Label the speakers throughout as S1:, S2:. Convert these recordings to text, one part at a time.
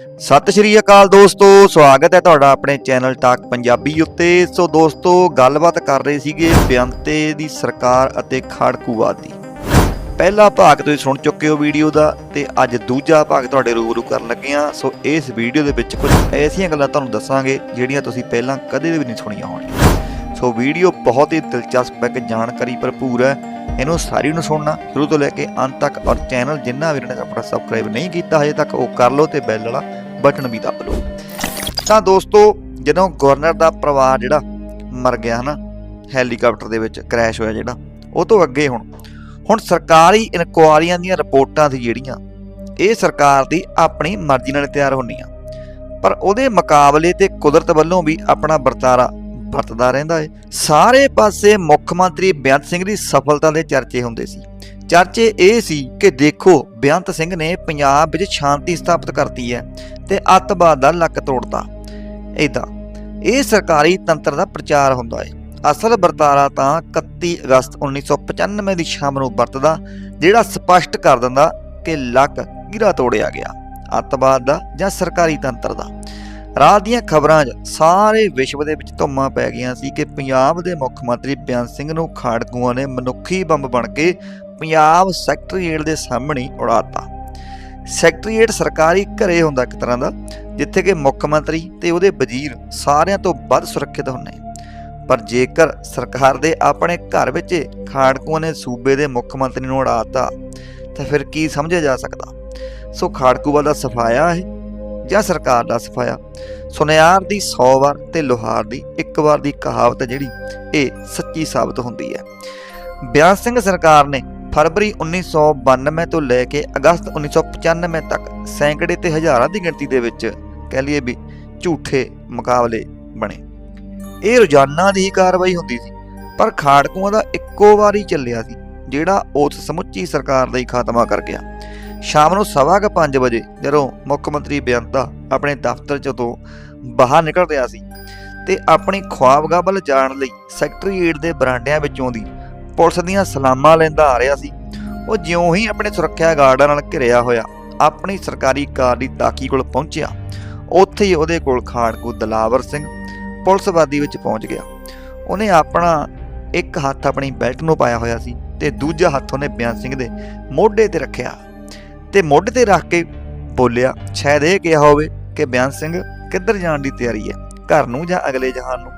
S1: ਸਤਿ ਸ਼੍ਰੀ ਅਕਾਲ ਦੋਸਤੋ, ਸਵਾਗਤ ਹੈ ਤੁਹਾਡਾ ਆਪਣੇ ਚੈਨਲ ਟਾਕ ਪੰਜਾਬੀ ਉੱਤੇ। ਸੋ ਦੋਸਤੋ, ਗੱਲਬਾਤ ਕਰ ਰਹੇ ਸੀਗੇ ਬਿਆੰਤੇ ਦੀ ਸਰਕਾਰ ਅਤੇ ਖਾੜਕੂਵਾਦ ਦੀ। ਪਹਿਲਾ ਭਾਗ ਤੁਸੀਂ ਸੁਣ ਚੁੱਕੇ ਹੋ ਵੀਡੀਓ ਦਾ ਤੇ ਅੱਜ ਦੂਜਾ ਭਾਗ ਤੁਹਾਡੇ ਰੂਬਰੂ ਕਰਨ ਲੱਗੇ ਹਾਂ। ਸੋ ਇਸ ਵੀਡੀਓ ਦੇ ਵਿੱਚ ਕੁਝ ਐਸੀਆਂ ਗੱਲਾਂ ਤੁਹਾਨੂੰ ਦੱਸਾਂਗੇ, ਜਿਹੜੀਆਂ ਤੁਸੀਂ ਪਹਿਲਾਂ ਕਦੇ ਵੀ ਨਹੀਂ ਸੁਣੀਆਂ ਹੋਣਗੀਆਂ ਸੋ ਵੀਡੀਓ ਬਹੁਤ ਹੀ ਦਿਲਚਸਪ ਹੈ ਕਿ ਜਾਣਕਾਰੀ ਭਰਪੂਰ ਹੈ। ਇਹਨੂੰ ਸਾਰੀ ਨੂੰ ਸੁਣਨਾ, ਸ਼ੁਰੂ ਤੋਂ ਲੈ ਕੇ ਅੰਤ ਤੱਕ ਔਰ ਚੈਨਲ ਜਿੰਨਾ ਵੀਰਾਂ ਨੇ ਆਪਣਾ ਸਬਸਕ੍ਰਾਈਬ ਨਹੀਂ ਕੀਤਾ ਹਜੇ ਤੱਕ, ਉਹ ਕਰ ਲਓ ਤੇ ਬੈਲ ਵਾਲਾ ਬਟਨ ਵੀ ਦੱਬ ਲਓ। ਤਾਂ ਦੋਸਤੋ, ਜਦੋਂ ਗਵਰਨਰ ਦਾ ਪਰਿਵਾਰ ਜਿਹੜਾ ਮਰ ਗਿਆ ਹਨਾ ਹੈਲੀਕਾਪਟਰ ਦੇ ਵਿੱਚ ਕ੍ਰੈਸ਼ ਹੋਇਆ ਜਿਹੜਾ, ਉਹ ਤੋਂ ਅੱਗੇ ਹੁਣ ਹੁਣ ਸਰਕਾਰੀ ਇਨਕੁਆਰੀਆਂ ਦੀਆਂ ਰਿਪੋਰਟਾਂ ਸੀ ਜਿਹੜੀਆਂ, ਇਹ ਸਰਕਾਰ ਦੀ ਆਪਣੀ ਮਰਜ਼ੀ ਨਾਲ ਤਿਆਰ ਹੁੰਦੀਆਂ। ਪਰ ਉਹਦੇ ਮੁਕਾਬਲੇ ਤੇ ਕੁਦਰਤ ਵੱਲੋਂ ਵੀ ਆਪਣਾ ਵਰਤਾਰਾ ਵਰਤਦਾ ਰਹਿੰਦਾ ਹੈ ਸਾਰੇ ਪਾਸੇ ਮੁੱਖ ਮੰਤਰੀ ਬੇਅੰਤ ਸਿੰਘ ਦੀ ਸਫਲਤਾ ਦੇ ਚਰਚੇ ਹੁੰਦੇ ਸੀ। ਚਰਚੇ ਇਹ ਸੀ ਕਿ ਦੇਖੋ, ਬੇਅੰਤ ਸਿੰਘ ਨੇ ਪੰਜਾਬ ਵਿੱਚ ਸ਼ਾਂਤੀ ਸਥਾਪਿਤ ਕਰਤੀ ਹੈ ਤੇ ਅੱਤਵਾਦ ਦਾ ਲੱਕ ਤੋੜਤਾ। ਇਦਾਂ ਇਹ ਸਰਕਾਰੀ ਤੰਤਰ ਦਾ ਪ੍ਰਚਾਰ ਹੁੰਦਾ ਹੈ ਅਸਲ ਵਰਤਾਰਾ ਤਾਂ 31 ਅਗਸਤ 1995 ਦੀ ਸ਼ਾਮ ਨੂੰ ਵਰਤਦਾ, ਜਿਹੜਾ ਸਪਸ਼ਟ ਕਰ ਦਿੰਦਾ ਕਿ ਲੱਕ ਗਿਰਾ ਤੋੜਿਆ ਗਿਆ, ਅੱਤਵਾਦ ਦਾ ਜਾਂ ਸਰਕਾਰੀ ਤੰਤਰ ਦਾ। ਰਾਤ ਦੀਆਂ ਖਬਰਾਂ 'ਚ ਸਾਰੇ ਵਿਸ਼ਵ ਦੇ ਵਿੱਚ ਧੁੰਮਾਂ ਪੈ ਗਈਆਂ ਸੀ ਕਿ ਪੰਜਾਬ ਦੇ ਮੁੱਖ ਮੰਤਰੀ ਬਿਆਨ ਸਿੰਘ ਨੂੰ ਖਾੜਕੂਆਂ ਨੇ ਮਨੁੱਖੀ ਬੰਬ ਬਣ ਕੇ ਪੰਜਾਬ ਸੈਕਟਰੀਏਟ ਦੇ ਸਾਹਮਣੇ ਉਡਾਤਾ। ਸੈਕਟਰੀਏਟ ਸਰਕਾਰੀ ਘਰੇ ਹੁੰਦਾ ਇੱਕ ਤਰ੍ਹਾਂ ਦਾ, ਜਿੱਥੇ ਕਿ ਮੁੱਖ ਮੰਤਰੀ ਤੇ ਉਹਦੇ ਵਜ਼ੀਰ ਸਾਰਿਆਂ ਤੋਂ ਵੱਧ ਸੁਰੱਖਿਅਤ ਹੁੰਦੇ ਪਰ ਜੇਕਰ ਸਰਕਾਰ ਦੇ ਆਪਣੇ ਘਰ ਵਿੱਚ ਖਾੜਕੂਆਂ ਨੇ ਸੂਬੇ ਦੇ ਮੁੱਖ ਮੰਤਰੀ ਨੂੰ ਉਡਾਤਾ, ਤਾਂ ਫਿਰ ਕੀ ਸਮਝਿਆ ਜਾ ਸਕਦਾ? ਸੋ ਖਾੜਕੂਵਾਲ ਦਾ ਸਫਾਇਆ ਹੈ ਜਾਂ ਸਰਕਾਰ ਦਾ ਸਫਾਇਆ। ਸੁਨਿਆਰ ਦੀ 100 ਵਾਰ ਤੇ ਲੋਹਾਰ ਦੀ ਇੱਕ ਵਾਰ ਦੀ ਕਹਾਵਤ ਜਿਹੜੀ, ਇਹ ਸੱਚੀ ਸਾਬਤ ਹੁੰਦੀ ਹੈ। ਬਿਆਨ ਸਿੰਘ ਸਰਕਾਰ ਨੇ ਫਰਵਰੀ 1992 ਤੋਂ ਲੈ ਕੇ ਅਗਸਤ 1995 ਤੱਕ ਸੈਂਕੜੇ ਤੇ ਹਜ਼ਾਰਾਂ ਦੀ ਗਿਣਤੀ ਦੇ ਵਿੱਚ ਕਹਿ ਲਈਏ ਵੀ ਝੂਠੇ ਮੁਕਾਬਲੇ ਬਣੇ। ਇਹ ਰੋਜ਼ਾਨਾ ਦੀ ਹੀ ਕਾਰਵਾਈ ਹੁੰਦੀ ਸੀ, ਪਰ ਖਾੜਕੂਆਂ ਦਾ ਇੱਕੋ ਵਾਰ ਹੀ ਚੱਲਿਆ ਸੀ, ਜਿਹੜਾ ਉਸ ਸਮੁੱਚੀ ਸਰਕਾਰ ਦਾ ਹੀ ਖਾਤਮਾ ਕਰ ਗਿਆ। ਸ਼ਾਮ ਨੂੰ ਸਵਾ ਕੁ ਪੰਜ ਵਜੇ ਜਦੋਂ ਮੁੱਖ ਮੰਤਰੀ ਬੇਅੰਤਾ ਆਪਣੇ ਦਫ਼ਤਰ ਚੋਂ ਬਾਹਰ ਨਿਕਲ ਰਿਹਾ ਸੀ ਤੇ ਆਪਣੀ ਖੁਆਬਗਾਹ ਵੱਲ ਜਾਣ ਲਈ ਸੈਕਟਰੀਏਟ ਦੇ ਬਰਾਂਡਿਆਂ ਵਿੱਚੋਂ ਦੀ ਪੁਲਿਸ ਦੀਆਂ ਸਲਾਮਾਂ ਲੈਂਦਾ ਆ ਰਿਹਾ ਸੀ, ਉਹ ਜਿਉਂ ਹੀ ਆਪਣੇ ਸੁਰੱਖਿਆ ਗਾਰਡਾਂ ਨਾਲ ਘਿਰਿਆ ਹੋਇਆ ਆਪਣੀ ਸਰਕਾਰੀ ਕਾਰ ਦੀ ਤਾਕੀ ਕੋਲ ਪਹੁੰਚਿਆ, ਉੱਥੇ ਹੀ ਉਹਦੇ ਕੋਲ ਖਾੜਕੂ ਦਲਾਵਰ ਸਿੰਘ ਪੁਲਿਸ ਵਰਦੀ ਵਿੱਚ ਪਹੁੰਚ ਗਿਆ। ਉਹਨੇ ਆਪਣਾ ਇੱਕ ਹੱਥ ਆਪਣੀ ਬੈਲਟ ਨੂੰ ਪਾਇਆ ਹੋਇਆ ਸੀ ਤੇ ਦੂਜਾ ਹੱਥ ਉਹਨੇ ਬਿਆਨ ਸਿੰਘ ਦੇ ਮੋਢੇ ਤੇ ਰੱਖਿਆ। ਤੇ ਮੋਢੇ ਤੇ ਰੱਖ ਕੇ ਬੋਲਿਆ ਸ਼ਾਇਦ ਇਹ ਕਿਹਾ ਹੋਵੇ ਕਿ ਬਿਆਨ ਸਿੰਘ ਕਿੱਧਰ ਜਾਣ ਦੀ ਤਿਆਰੀ ਹੈ? ਘਰ ਨੂੰ ਜਾਂ ਅਗਲੇ ਜਹਾਨ ਨੂੰ?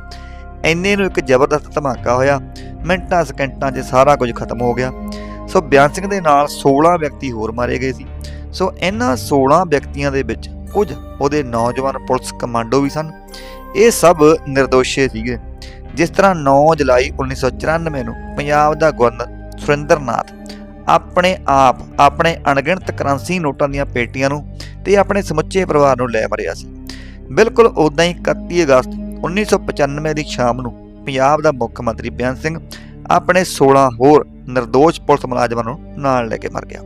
S1: ਐਨੇ ਨੂੰ ਇੱਕ ਜ਼ਬਰਦਸਤ ਧਮਾਕਾ ਹੋਇਆ। ਮਿੰਟਾਂ ਸਕਿੰਟਾਂ 'ਚ ਸਾਰਾ ਕੁਝ ਖਤਮ ਹੋ ਗਿਆ। ਸੋ ਬਿਆਨ ਸਿੰਘ ਦੇ ਨਾਲ 16 ਵਿਅਕਤੀ ਹੋਰ ਮਾਰੇ ਗਏ ਸੀ। ਸੋ ਇਹਨਾਂ 16 ਵਿਅਕਤੀਆਂ ਦੇ ਵਿੱਚ ਕੁਝ ਉਹਦੇ ਨੌਜਵਾਨ ਪੁਲਿਸ ਕਮਾਂਡੋ ਵੀ ਸਨ। ਇਹ ਸਭ ਨਿਰਦੋਸ਼ੇ ਸੀਗੇ। ਜਿਸ ਤਰ੍ਹਾਂ 9 ਜੁਲਾਈ 1994 ਨੂੰ ਪੰਜਾਬ ਦਾ ਗਵਰਨਰ ਸੁਰਿੰਦਰ ਨਾਥ ਆਪਣੇ ਆਪ, ਆਪਣੇ ਅਣਗਿਣਤ ਕਰੰਸੀ ਨੋਟਾਂ ਦੀਆਂ ਪੇਟੀਆਂ ਨੂੰ ਤੇ ਆਪਣੇ ਸਮੁੱਚੇ ਪਰਿਵਾਰ ਨੂੰ ਲੈ ਮਰਿਆ ਸੀ। ਬਿਲਕੁਲ ਉਦਾਂ ਹੀ 31 ਅਗਸਤ 1995 ਦੀ ਸ਼ਾਮ ਨੂੰ ਪੰਜਾਬ ਦਾ ਮੁੱਖ ਮੰਤਰੀ ਬਿਆਨ ਸਿੰਘ ਆਪਣੇ 16 ਹੋਰ ਨਿਰਦੋਸ਼ ਪੁਲਿਸ ਮੁਲਾਜ਼ਮਾਂ ਨੂੰ ਨਾਲ ਲੈ ਕੇ ਮਰ ਗਿਆ।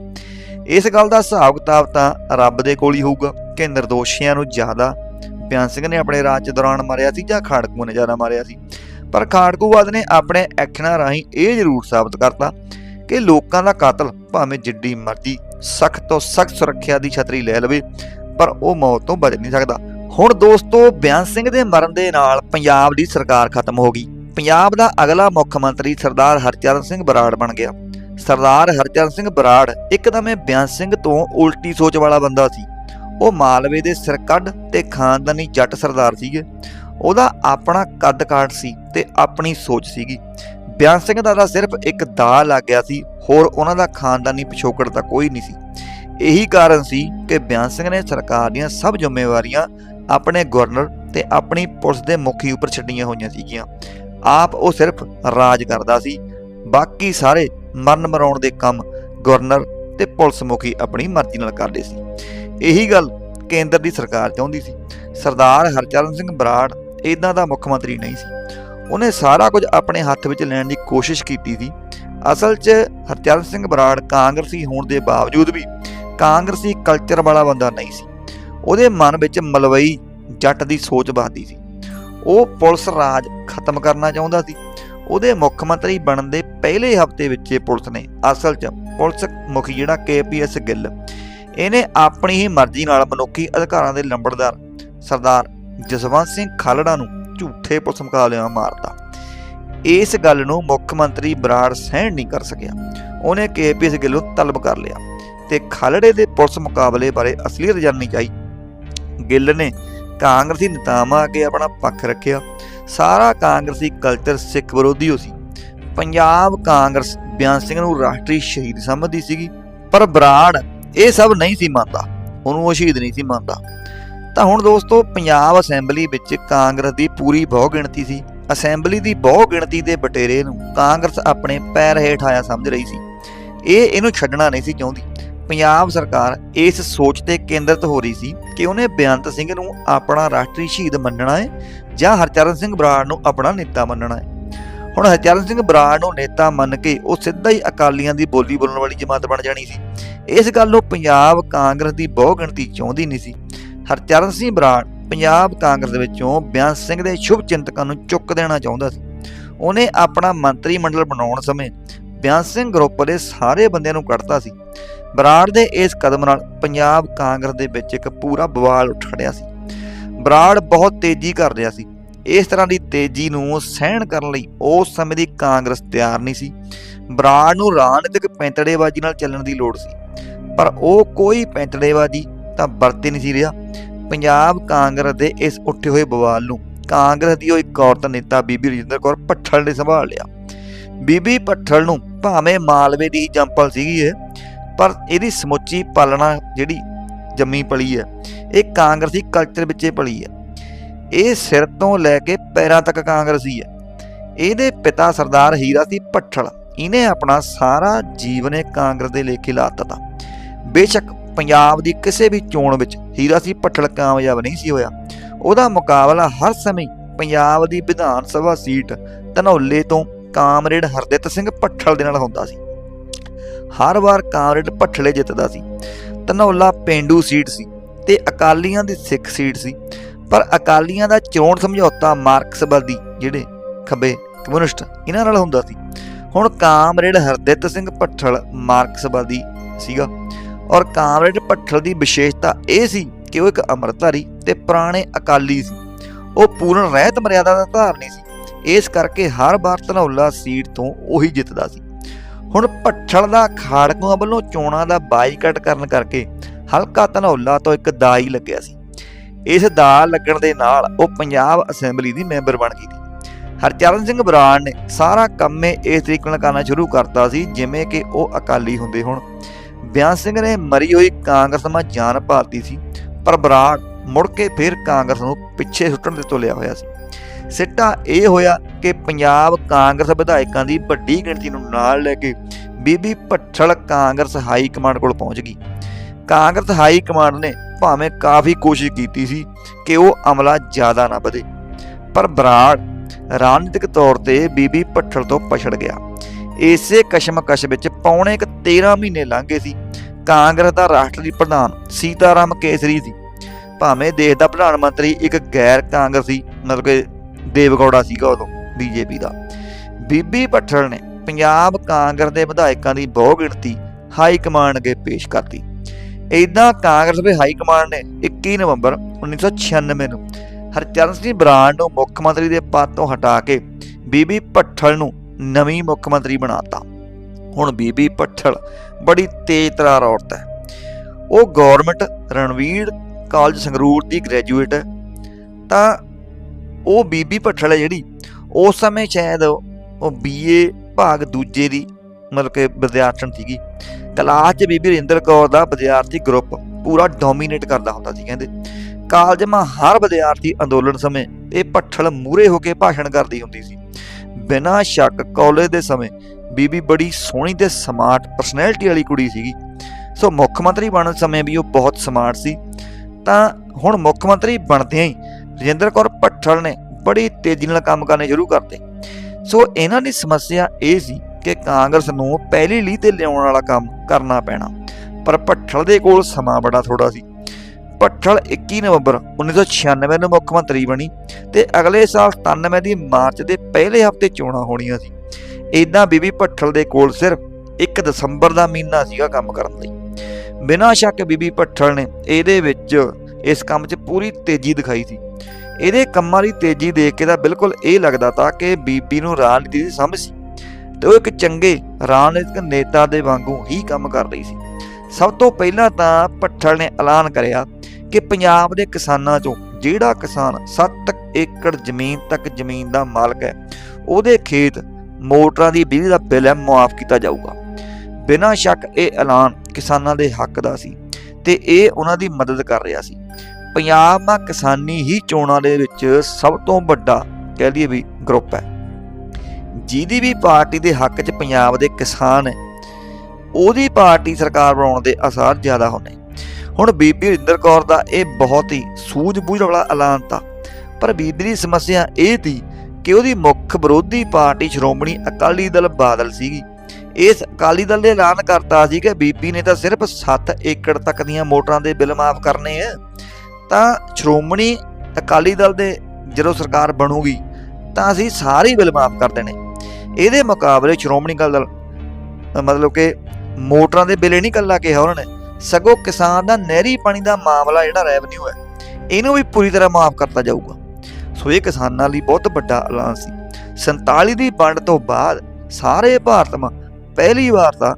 S1: ਇਸ ਗੱਲ ਦਾ ਹਿਸਾਬ ਕਿਤਾਬ ਤਾਂ ਰੱਬ ਦੇ ਕੋਲ ਹੀ ਹੋਊਗਾ ਕਿ ਨਿਰਦੋਸ਼ੀਆਂ ਨੂੰ ਜ਼ਿਆਦਾ ਬਿਆਨ ਸਿੰਘ ਨੇ ਆਪਣੇ ਰਾਜ ਦੌਰਾਨ ਮਾਰਿਆ ਸੀ ਜਾਂ ਖਾੜਕੂ ਨੇ ਜ਼ਿਆਦਾ ਮਾਰਿਆ ਸੀ। ਪਰ ਖਾੜਕੂਵਾਦ ਨੇ ਆਪਣੇ ਐਕਸ਼ਨਾਂ ਰਾਹੀਂ ਇਹ ਜ਼ਰੂਰ ਸਾਬਤ ਕਰਤਾ ਕਿ ਲੋਕਾਂ ਦਾ ਕਾਤਲ ਭਾਵੇਂ ਜਿੱਡੀ ਮਰਜ਼ੀ ਸਖਤ ਤੋਂ ਸਖਤ ਸੁਰੱਖਿਆ ਦੀ ਛਤਰੀ ਲੈ ਲਵੇ, ਪਰ ਉਹ ਮੌਤ ਤੋਂ ਬਚ ਨਹੀਂ ਸਕਦਾ। ਹੁਣ ਦੋਸਤੋ, ਬਿਆਨ ਸਿੰਘ ਦੇ ਮਰਨ ਦੇ ਨਾਲ ਪੰਜਾਬ ਦੀ ਸਰਕਾਰ ਖਤਮ ਹੋ ਗਈ। ਪੰਜਾਬ ਦਾ ਅਗਲਾ ਮੁੱਖ ਮੰਤਰੀ ਸਰਦਾਰ ਹਰਚਰਨ ਸਿੰਘ ਬਰਾੜ ਬਣ ਗਿਆ। ਸਰਦਾਰ ਹਰਚਰਨ ਸਿੰਘ ਬਰਾੜ ਇੱਕਦਮ ਇਹ ਬਿਆਨ ਸਿੰਘ ਤੋਂ ਉਲਟੀ ਸੋਚ ਵਾਲਾ ਬੰਦਾ ਸੀ। ਉਹ ਮਾਲਵੇ ਦੇ ਸਿਰਕੱਢ ਤੇ ਖਾਨਦਾਨੀ ਜੱਟ ਸਰਦਾਰ ਸੀਗੇ। ਉਹਦਾ ਆਪਣਾ ਕੱਦ ਕਾਠ ਸੀ ਤੇ ਆਪਣੀ ਸੋਚ ਸੀਗੀ। ਬਿਆਨ ਸਿੰਘ ਦਾ ਤਾਂ ਸਿਰਫ ਇੱਕ ਦਾ ਲੱਗ ਗਿਆ ਸੀ, ਹੋਰ ਉਹਨਾਂ ਦਾ ਖਾਨਦਾਨੀ ਪਿਛੋਕੜ ਤਾਂ ਕੋਈ ਨਹੀਂ ਸੀ। ਇਹੀ ਕਾਰਨ ਸੀ ਕਿ ਬਿਆਨ ਸਿੰਘ ਨੇ ਸਰਕਾਰ ਦੀਆਂ ਸਭ ਜ਼ਿੰਮੇਵਾਰੀਆਂ ਆਪਣੇ ਗਵਰਨਰ ਤੇ ਆਪਣੀ ਪੁਲਿਸ ਦੇ ਮੁਖੀ ਉੱਪਰ ਛੱਡੀਆਂ ਹੋਈਆਂ ਸੀਗੀਆਂ। ਆਪ ਉਹ ਸਿਰਫ ਰਾਜ ਕਰਦਾ ਸੀ, ਬਾਕੀ ਸਾਰੇ ਮਰਨ ਮਰਾਉਣ ਦੇ ਕੰਮ ਗਵਰਨਰ ਤੇ ਪੁਲਿਸ ਮੁਖੀ ਆਪਣੀ ਮਰਜ਼ੀ ਨਾਲ ਕਰਦੇ ਸੀ। ਇਹੀ ਗੱਲ ਕੇਂਦਰ ਦੀ ਸਰਕਾਰ ਚਾਹੁੰਦੀ ਸੀ। ਸਰਦਾਰ ਹਰਚਰਨ ਸਿੰਘ ਬਰਾੜ ਇਦਾਂ ਦਾ ਮੁੱਖ ਮੰਤਰੀ ਨਹੀਂ ਸੀ। ਉਹਨੇ ਸਾਰਾ ਕੁਝ ਆਪਣੇ ਹੱਥ ਵਿੱਚ ਲੈਣ ਦੀ ਕੋਸ਼ਿਸ਼ ਕੀਤੀ ਸੀ। ਅਸਲ 'ਚ ਹਰਚਰਨ ਸਿੰਘ ਬਰਾੜ ਕਾਂਗਰਸੀ ਹੋਣ ਦੇ ਬਾਵਜੂਦ ਵੀ ਕਾਂਗਰਸੀ ਕਲਚਰ ਵਾਲਾ ਬੰਦਾ ਨਹੀਂ ਸੀ। ਉਹਦੇ ਮਨ ਵਿੱਚ ਮਲਵਈ ਜੱਟ ਦੀ ਸੋਚ ਵਸਦੀ ਸੀ। ਉਹ ਪੁਲਿਸ ਰਾਜ ਖਤਮ ਕਰਨਾ ਚਾਹੁੰਦਾ ਸੀ। ਉਹਦੇ ਮੁੱਖ ਮੰਤਰੀ ਬਣਨ ਦੇ ਪਹਿਲੇ ਹਫ਼ਤੇ ਵਿੱਚ ਇਹ ਪੁਲਿਸ ਨੇ ਅਸਲ 'ਚ ਪੁਲਿਸ ਮੁਖੀ ਜਿਹੜਾ ਕੇਪੀਐਸ ਗਿੱਲ, ਇਹਨੇ ਆਪਣੀ ਹੀ ਮਰਜ਼ੀ ਨਾਲ ਮਨੁੱਖੀ ਅਧਿਕਾਰਾਂ ਦੇ ਲੰਬੜਦਾਰ ਸਰਦਾਰ ਜਸਵੰਤ ਸਿੰਘ ਖਾਲੜਾ ਨੂੰ ਝੂਠੇ ਪੁਲਿਸ ਮੁਕਾਬਲਿਆਂ ਮਾਰਤਾ। ਇਸ ਗੱਲ ਨੂੰ ਮੁੱਖ ਮੰਤਰੀ ਬਰਾੜ ਸਹਿਣ ਨਹੀਂ ਕਰ ਸਕਿਆ। ਉਹਨੇ ਕੇਪੀਐਸ ਗਿੱਲ ਨੂੰ ਤਲਬ ਕਰ ਲਿਆ ਤੇ ਖਾਲੜੇ ਦੇ ਪੁਲਿਸ ਮੁਕਾਬਲੇ ਬਾਰੇ ਅਸਲੀ ਰਜਾਨੀ ਚਾਹੀ। ਗਿੱਲ ਨੇ ਕਾਂਗਰਸੀ ਨੇਤਾਵਾਂ ਅੱਗੇ ਆਪਣਾ ਪੱਖ ਰੱਖਿਆ। ਸਾਰਾ ਕਾਂਗਰਸੀ ਕਲਚਰ ਸਿੱਖ ਵਿਰੋਧੀ ਹੋ ਸੀ। ਪੰਜਾਬ ਕਾਂਗਰਸ ਬਿਆਨ ਸਿੰਘ ਨੂੰ ਰਾਸ਼ਟਰੀ ਸ਼ਹੀਦ ਸਮਝਦੀ ਸੀਗੀ, ਪਰ ਬਰਾੜ ਇਹ ਸਭ ਨਹੀਂ ਸੀ ਮੰਨਦਾ। ਉਹਨੂੰ ਉਹ ਸ਼ਹੀਦ ਨਹੀਂ ਸੀ ਮੰਨਦਾ। ਤਾਂ ਹੁਣ ਦੋਸਤੋ ਪੰਜਾਬ ਅਸੈਂਬਲੀ ਵਿੱਚ ਕਾਂਗਰਸ ਦੀ ਪੂਰੀ ਬਹੁ ਗਿਣਤੀ ਸੀ। ਅਸੈਂਬਲੀ ਦੀ ਬਹੁ ਗਿਣਤੀ ਦੇ ਬਟੇਰੇ ਨੂੰ ਕਾਂਗਰਸ ਆਪਣੇ ਪੈਰ ਹੇਠ ਆਇਆ ਸਮਝ ਰਹੀ ਸੀ। ਇਹ ਇਹਨੂੰ ਛੱਡਣਾ ਨਹੀਂ ਸੀ ਚਾਹੁੰਦੀ। ਪੰਜਾਬ ਸਰਕਾਰ ਇਸ ਸੋਚ ਤੇ ਕੇਂਦਰਿਤ ਹੋ ਰਹੀ ਸੀ ਕਿ ਉਹਨੇ ਬੇਅੰਤ ਸਿੰਘ ਨੂੰ ਆਪਣਾ ਰਾਸ਼ਟਰੀ ਸ਼ਹੀਦ ਮੰਨਣਾ ਹੈ ਜਾਂ ਹਰਚਰਨ ਸਿੰਘ ਬਰਾੜ ਨੂੰ ਆਪਣਾ ਨੇਤਾ ਮੰਨਣਾ ਹੈ। ਹੁਣ ਹਰਚਰਨ ਸਿੰਘ ਬਰਾੜ ਨੂੰ ਨੇਤਾ ਮੰਨ ਕੇ ਉਹ ਸਿੱਧਾ ਹੀ ਅਕਾਲੀਆਂ ਦੀ ਬੋਲੀ ਬੋਲਣ ਵਾਲੀ ਜਮਾਤ ਬਣ ਜਾਣੀ ਸੀ। ਇਸ ਗੱਲ ਨੂੰ ਪੰਜਾਬ ਕਾਂਗਰਸ ਦੀ ਬਹੁ ਗਿਣਤੀ ਚਾਹੁੰਦੀ ਨਹੀਂ ਸੀ। ਹਰਚਰਨ ਸਿੰਘ ਬਰਾੜ ਪੰਜਾਬ ਕਾਂਗਰਸ ਦੇ ਵਿੱਚੋਂ ਬਿਆਨ ਸਿੰਘ ਦੇ ਸ਼ੁਭ ਚਿੰਤਕਾਂ ਨੂੰ ਚੁੱਕ ਦੇਣਾ ਚਾਹੁੰਦਾ ਸੀ। ਉਹਨੇ ਆਪਣਾ ਮੰਤਰੀ ਮੰਡਲ ਬਣਾਉਣ ਸਮੇਂ ਬਿਆਨ ਸਿੰਘ ਗਰੁੱਪ ਦੇ ਸਾਰੇ ਬੰਦਿਆਂ ਨੂੰ ਕੱਢਤਾ ਸੀ। ਬਰਾੜ ਦੇ ਇਸ ਕਦਮ ਨਾਲ ਪੰਜਾਬ ਕਾਂਗਰਸ ਦੇ ਵਿੱਚ ਇੱਕ ਪੂਰਾ ਬਵਾਲ ਉੱਠ ਖੜਿਆ ਸੀ। ਬਰਾੜ ਬਹੁਤ ਤੇਜ਼ੀ ਕਰ ਰਿਹਾ ਸੀ। ਇਸ ਤਰ੍ਹਾਂ ਦੀ ਤੇਜ਼ੀ ਨੂੰ ਸਹਿਣ ਕਰਨ ਲਈ ਉਸ ਸਮੇਂ ਦੀ ਕਾਂਗਰਸ ਤਿਆਰ ਨਹੀਂ ਸੀ। ਬਰਾੜ ਨੂੰ ਰਾਜਨੀਤਿਕ ਪੈਂਤੜੇਬਾਜ਼ੀ ਨਾਲ ਚੱਲਣ ਦੀ ਲੋੜ ਸੀ। ਪਰ ਉਹ ਕੋਈ ਪੈਂਤੜੇਬਾਜ਼ੀ ਤਾਂ ਵਰਤੇ ਨਹੀਂ ਸੀ ਰਿਹਾ। ਪੰਜਾਬ ਕਾਂਗਰਸ ਦੇ ਇਸ ਉੱਠੇ ਹੋਏ ਬਵਾਲ ਨੂੰ ਕਾਂਗਰਸ ਦੀ ਉਹ ਇੱਕ ਔਰਤ ਨੇਤਾ ਬੀਬੀ ਰਜਿੰਦਰ ਕੌਰ ਭੱਠਲ ਨੇ ਸੰਭਾਲ ਲਿਆ। ਬੀਬੀ ਭੱਠਲ ਨੂੰ ਭਾਵੇਂ ਮਾਲਵੇ ਦੀ ਜੰਪਲ ਸੀਗੀ ਇਹ, ਪਰ ਇਹਦੀ ਸਮੁੱਚੀ ਪਾਲਣਾ ਜਿਹੜੀ ਜੰਮੀ ਪਲੀ ਹੈ, ਇਹ ਕਾਂਗਰਸੀ ਕਲਚਰ ਵਿੱਚੇ ਪਲੀ ਹੈ। ਇਹ ਸਿਰ ਤੋਂ ਲੈ ਕੇ ਪੈਰਾਂ ਤੱਕ ਕਾਂਗਰਸੀ ਹੈ। ਇਹਦੇ ਪਿਤਾ ਸਰਦਾਰ ਹੀਰਾ ਸੀ ਭੱਠਲ। ਇਹਨੇ ਆਪਣਾ ਸਾਰਾ ਜੀਵਨ ਇਹ ਕਾਂਗਰਸ ਦੇ ਲੇਖੇ ਲਾ ਦਿੱਤਾ। ਬੇਸ਼ੱਕ ਪੰਜਾਬ ਦੀ ਕਿਸੇ ਵੀ ਚੋਣ ਵਿੱਚ ਹੀਰਾ ਸੀ, ਭੱਠਲ ਕਾਮਯਾਬ ਨਹੀਂ ਸੀ ਹੋਇਆ। ਉਹਦਾ ਮੁਕਾਬਲਾ ਹਰ ਸਮੇਂ ਪੰਜਾਬ ਦੀ ਵਿਧਾਨ ਸਭਾ ਸੀਟ ਧਨੌਲੇ ਤੋਂ ਕਾਮਰੇਡ ਹਰਦਿੱਤ ਸਿੰਘ ਭੱਠਲ ਦੇ ਨਾਲ ਹੁੰਦਾ ਸੀ। ਹਰ ਵਾਰ ਕਾਮਰੇਡ ਭੱਠਲੇ ਜਿੱਤਦਾ ਸੀ। ਧਨੌਲਾ ਪਿੰਡੂ ਸੀਟ ਸੀ ਤੇ ਅਕਾਲੀਆਂ ਦੀ ਸਿੱਖ ਸੀਟ ਸੀ। ਪਰ ਅਕਾਲੀਆਂ ਦਾ ਚੋਣ ਸਮਝੌਤਾ ਮਾਰਕਸਵਾਦੀ ਜਿਹੜੇ ਖੱਬੇ ਕਮਿਊਨਿਸਟ, ਇਹਨਾਂ ਨਾਲ ਹੁੰਦਾ ਸੀ। ਹੁਣ ਕਾਮਰੇਡ ਹਰਦਿੱਤ ਸਿੰਘ ਭੱਠਲ ਮਾਰਕਸਵਾਦੀ ਸੀਗਾ। ਔਰ ਕਾਮਰੇਡ ਭੱਠਲ ਦੀ ਵਿਸ਼ੇਸ਼ਤਾ ਇਹ ਸੀ ਕਿ ਉਹ ਇੱਕ ਅੰਮ੍ਰਿਤਧਾਰੀ ਤੇ ਪੁਰਾਣੇ ਅਕਾਲੀ ਸੀ। ਉਹ ਪੂਰਨ ਰਹਿਤ ਮਰਿਆਦਾ ਦਾ ਧਾਰਨੀ ਸੀ। ਇਸ ਕਰਕੇ ਹਰ ਵਾਰ ਧਨੌਲਾ ਸੀਟ ਤੋਂ ਉਹੀ ਜਿੱਤਦਾ ਸੀ। ਹੁਣ ਭੱਠਲ ਦਾ ਖਾੜਕੂਆਂ ਵੱਲੋਂ ਚੋਣਾਂ ਦਾ ਬਾਈਕਾਟ ਕਰਨ ਕਰਕੇ ਹਲਕਾ ਧਨੌਲਾ ਤੋਂ ਇੱਕ ਦਾਈ ਲੱਗਿਆ ਸੀ। ਇਸ ਦਾ ਲੱਗਣ ਦੇ ਨਾਲ ਉਹ ਪੰਜਾਬ ਅਸੈਂਬਲੀ ਦੀ ਮੈਂਬਰ ਬਣ ਗਈ ਸੀ। ਹਰਚਰਨ ਸਿੰਘ ਬਰਾੜ ਨੇ ਸਾਰਾ ਕੰਮੇ ਇਸ ਤਰੀਕੇ ਨਾਲ ਕਰਨਾ ਸ਼ੁਰੂ ਕਰਤਾ ਸੀ, ਜਿਵੇਂ ਕਿ ਉਹ ਅਕਾਲੀ ਹੁੰਦੇ ਹੋਣ। ਬਿਆਨ ਸਿੰਘ ਨੇ ਮਰੀ ਹੋਈ ਕਾਂਗਰਸ ਮਾ ਜਾਨ ਭਾਲਤੀ ਸੀ, ਪਰ ਬਰਾੜ ਮੁੜ ਕੇ ਫਿਰ ਕਾਂਗਰਸ ਨੂੰ ਪਿੱਛੇ ਸੁੱਟਣ ਦੇ ਤੁਲਿਆ ਹੋਇਆ ਸੀ। ਸਿੱਟਾ ਇਹ ਹੋਇਆ ਕਿ ਪੰਜਾਬ ਕਾਂਗਰਸ ਵਿਧਾਇਕਾਂ ਦੀ ਵੱਡੀ ਗਿਣਤੀ ਨੂੰ ਨਾਲ ਲੈ ਕੇ ਬੀਬੀ ਭੱਠਲ ਕਾਂਗਰਸ ਹਾਈ ਕਮਾਂਡ ਕੋਲ ਪਹੁੰਚ ਗਈ। ਕਾਂਗਰਸ ਹਾਈ ਕਮਾਂਡ ਨੇ ਭਾਵੇਂ ਕਾਫੀ ਕੋਸ਼ਿਸ਼ ਕੀਤੀ ਸੀ ਕਿ ਉਹ ਅਮਲਾ ਜ਼ਿਆਦਾ ਨਾ ਵਧੇ, ਪਰ ਬਰਾੜ ਰਾਜਨੀਤਿਕ ਤੌਰ ਤੇ ਬੀਬੀ ਭੱਠਲ ਤੋਂ ਪਛੜ ਗਿਆ। ਇਸੇ ਕਸ਼ਮਕਸ਼ ਵਿੱਚ ਪੌਣੇ ਇੱਕ 13 ਮਹੀਨੇ ਲੰਘੇ ਸੀ ਕਾਂਗਰਸ ਦਾ ਰਾਸ਼ਟਰੀ ਪ੍ਰਧਾਨ ਸੀਤਾਰਾਮ ਕੇਸਰੀ ਸੀ। ਭਾਵੇਂ ਦੇਸ਼ ਦਾ ਪ੍ਰਧਾਨ ਮੰਤਰੀ ਇੱਕ ਗੈਰ ਕਾਂਗਰਸੀ ਮਤਲਬ ਕਿ ਦੇਵਗੌੜਾ ਸੀਗਾ ਉਦੋਂ, ਬੀਜੇਪੀ ਦਾ। ਬੀਬੀ ਭੱਠਲ ਨੇ ਪੰਜਾਬ ਕਾਂਗਰਸ ਦੇ ਵਿਧਾਇਕਾਂ ਦੀ ਬਹੁ ਗਿਣਤੀ ਹਾਈ ਕਮਾਂਡ ਅੱਗੇ ਪੇਸ਼ ਕਰਤੀ। ਇਦਾਂ ਕਾਂਗਰਸ ਦੇ ਹਾਈ ਕਮਾਂਡ ਨੇ 21 ਨਵੰਬਰ 1996 ਨੂੰ ਹਰਚਰਨ ਸਿੰਘ ਬਰਾੜ ਨੂੰ ਮੁੱਖ ਮੰਤਰੀ ਦੇ ਪਦ ਤੋਂ ਹਟਾ ਕੇ ਬੀਬੀ ਭੱਠਲ ਨੂੰ ਨਵੀਂ ਮੁੱਖ ਮੰਤਰੀ ਬਣਾਤਾ ਹੁਣ ਬੀਬੀ ਭੱਠਲ ਬੜੀ ਤੇਜ਼ ਤਰਾਰ ਔਰਤ ਹੈ। ਉਹ ਗਵਰਨਮੈਂਟ ਰਣਵੀਰ ਕਾਲਜ ਸੰਗਰੂਰ ਦੀ ਗ੍ਰੈਜੂਏਟ ਹੈ। ਤਾਂ ਉਹ ਬੀਬੀ ਭੱਠਲ ਹੈ ਜਿਹੜੀ, ਉਸ ਸਮੇਂ ਸ਼ਾਇਦ ਉਹ ਬੀਏ ਭਾਗ ਦੂਜੇ ਦੀ ਮਤਲਬ ਕਿ ਵਿਦਿਆਰਥਣ ਸੀਗੀ। ਕਲਾਸ 'ਚ ਬੀਬੀ ਰਿੰਦਰ ਕੌਰ ਦਾ ਵਿਦਿਆਰਥੀ ਗਰੁੱਪ ਪੂਰਾ ਡੋਮੀਨੇਟ ਕਰਦਾ ਹੁੰਦਾ ਸੀ ਕਹਿੰਦੇ। ਕਾਲਜ ਮਾ ਹਰ ਵਿਦਿਆਰਥੀ ਅੰਦੋਲਨ ਸਮੇਂ ਇਹ ਭੱਠਲ ਮੂਰੇ ਹੋ ਕੇ ਭਾਸ਼ਣ ਕਰਦੀ ਹੁੰਦੀ ਸੀ। ਬਿਨਾਂ ਸ਼ੱਕ ਕਾਲਜ ਦੇ ਸਮੇਂ ਬੀਬੀ ਬੜੀ ਸੋਹਣੀ ਤੇ ਸਮਾਰਟ ਪਰਸਨੈਲਿਟੀ ਵਾਲੀ ਕੁੜੀ ਸੀਗੀ। ਸੋ ਮੁੱਖ ਮੰਤਰੀ ਬਣਨ ਸਮੇਂ ਵੀ ਉਹ ਬਹੁਤ ਸਮਾਰਟ ਸੀ। ਤਾਂ ਹੁਣ ਮੁੱਖ ਮੰਤਰੀ ਬਣਦਿਆਂ ਹੀ ਰਜਿੰਦਰ ਕੌਰ ਭੱਠਲ ਨੇ ਬੜੀ ਤੇਜ਼ੀ ਨਾਲ ਕੰਮ ਕਰਨੇ ਸ਼ੁਰੂ ਕਰਤੇ। ਸੋ ਇਹਨਾਂ ਦੀ ਸਮੱਸਿਆ ਇਹ ਸੀ ਕਿ ਕਾਂਗਰਸ ਨੂੰ ਪਹਿਲੀ ਲੀਹ ਤੇ ਲਿਆਉਣ ਵਾਲਾ ਕੰਮ ਕਰਨਾ ਪੈਣਾ। ਪਰ ਭੱਠਲ ਦੇ ਕੋਲ ਸਮਾਂ ਬੜਾ ਥੋੜਾ ਸੀ। ਭੱਠਲ 21 ਨਵੰਬਰ 1996 ਨੂੰ ਮੁੱਖ ਮੰਤਰੀ ਬਣੀ ਤੇ ਅਗਲੇ ਸਾਲ 97 ਦੀ ਮਾਰਚ ਦੇ ਪਹਿਲੇ ਹਫ਼ਤੇ ਚੋਣਾਂ ਹੋਣੀਆਂ ਸੀ। ਇਦਾਂ ਬੀਬੀ ਭੱਠਲ ਦੇ ਕੋਲ ਸਿਰਫ 1 ਦਸੰਬਰ ਦਾ ਮਹੀਨਾ ਸੀਗਾ ਕੰਮ ਕਰਨ ਲਈ। ਬਿਨਾਂ ਸ਼ੱਕ ਬੀਬੀ ਭੱਠਲ ਨੇ ਇਹਦੇ ਵਿੱਚ ਇਸ ਕੰਮ 'ਚ ਪੂਰੀ ਤੇਜ਼ੀ ਦਿਖਾਈ ਸੀ। ਇਹਦੇ ਕੰਮਾਂ ਦੀ ਤੇਜ਼ੀ ਦੇਖ ਕੇ ਤਾਂ ਬਿਲਕੁਲ ਇਹ ਲੱਗਦਾ ਤਾਂ ਕਿ ਬੀਬੀ ਨੂੰ ਰਾਜਨੀਤੀ ਦੀ ਸਮਝ ਸੀ ਤੇ ਉਹ ਇੱਕ ਚੰਗੇ ਰਾਜਨੀਤਿਕ ਨੇਤਾ ਦੇ ਵਾਂਗੂ ਹੀ ਕੰਮ ਕਰ ਰਹੀ ਸੀ। ਸਭ ਤੋਂ ਪਹਿਲਾਂ ਤਾਂ ਭੱਠਲ ਨੇ ਐਲਾਨ ਕਰਿਆ ਕਿ ਪੰਜਾਬ ਦੇ ਕਿਸਾਨਾਂ 'ਚੋਂ ਜਿਹੜਾ ਕਿਸਾਨ 7 ਏਕੜ ਜ਼ਮੀਨ ਤੱਕ ਜ਼ਮੀਨ ਦਾ ਮਾਲਕ ਹੈ, ਉਹਦੇ ਖੇਤ ਮੋਟਰਾਂ ਦੀ ਬਿਜਲੀ ਦਾ ਬਿੱਲ ਹੈ ਮੁਆਫ ਕੀਤਾ ਜਾਊਗਾ। ਬਿਨਾਂ ਸ਼ੱਕ ਇਹ ਐਲਾਨ ਕਿਸਾਨਾਂ ਦੇ ਹੱਕ ਦਾ ਸੀ ਤੇ ਇਹ ਉਹਨਾਂ ਦੀ ਮਦਦ ਕਰ ਰਿਹਾ ਸੀ। ਪੰਜਾਬ ਦਾ ਕਿਸਾਨੀ ਹੀ ਚੋਣਾਂ ਦੇ ਵਿੱਚ ਸਭ ਤੋਂ ਵੱਡਾ ਕਹਿ ਲਈਏ ਵੀ ਗਰੁੱਪ ਹੈ। ਜਿਹਦੀ ਵੀ ਪਾਰਟੀ ਦੇ ਹੱਕ 'ਚ ਪੰਜਾਬ ਦੇ ਕਿਸਾਨ ਹੈ ਉਹਦੀ ਪਾਰਟੀ ਸਰਕਾਰ ਬਣਾਉਣ ਦੇ ਅਸਾਰ ਜ਼ਿਆਦਾ ਹੁੰਦੇ। ਹੁਣ ਬੀਬੀ ਰਿੰਦਰ ਕੌਰ ਦਾ ਇਹ ਬਹੁਤ ਹੀ ਸੂਝ-ਬੂਝ ਵਾਲਾ ਐਲਾਨ ਤਾ, ਪਰ ਬੀਬੀ ਦੀ ਸਮੱਸਿਆ ਇਹ ਸੀ ਕਿ ਉਹਦੀ ਮੁੱਖ ਵਿਰੋਧੀ ਪਾਰਟੀ ਸ਼੍ਰੋਮਣੀ ਅਕਾਲੀ ਦਲ ਬਾਦਲ ਸੀਗੀ। ਇਸ ਅਕਾਲੀ ਦਲ ਨੇ ਐਲਾਨ ਕਰਤਾ ਸੀ ਕਿ ਬੀਬੀ ਨੇ ਤਾਂ ਸਿਰਫ 7 ਏਕੜ ਤੱਕ ਦੀਆਂ ਮੋਟਰਾਂ ਦੇ ਬਿੱਲ ਮਾਫ ਕਰਨੇ ਆ। ਤਾਂ ਸ਼੍ਰੋਮਣੀ ਅਕਾਲੀ ਦਲ ਦੇ ਜਦੋਂ ਸਰਕਾਰ ਬਣੂਗੀ, ਤਾਂ ਅਸੀਂ ਸਾਰੇ ਬਿੱਲ ਮਾਫ ਕਰ ਦੇਣੇ। ਇਹਦੇ ਮੁਕਾਬਲੇ ਸ਼੍ਰੋਮਣੀ ਅਕਾਲੀ ਦਲ, ਮਤਲਬ ਕਿ ਮੋਟਰਾਂ ਦੇ ਬਿੱਲ ਹੀ ਨਹੀਂ ਕੱਲਾ ਕਿਹਾ ਉਹਨਾਂ ਨੇ, ਸਗੋਂ ਕਿਸਾਨ ਦਾ ਨਹਿਰੀ ਪਾਣੀ ਦਾ ਮਾਮਲਾ ਜਿਹੜਾ ਰੈਵਨਿਊ ਹੈ, ਇਹਨੂੰ ਵੀ ਪੂਰੀ ਤਰ੍ਹਾਂ ਮਾਫ ਕਰਤਾ ਜਾਊਗਾ। ਸੋ ਇਹ ਕਿਸਾਨਾਂ ਲਈ ਬਹੁਤ ਵੱਡਾ ਐਲਾਨ ਸੀ। 47 ਦੀ ਵੰਡ ਤੋਂ ਬਾਅਦ ਸਾਰੇ ਭਾਰਤ ਮਾ, ਪਹਿਲੀ ਵਾਰ ਤਾਂ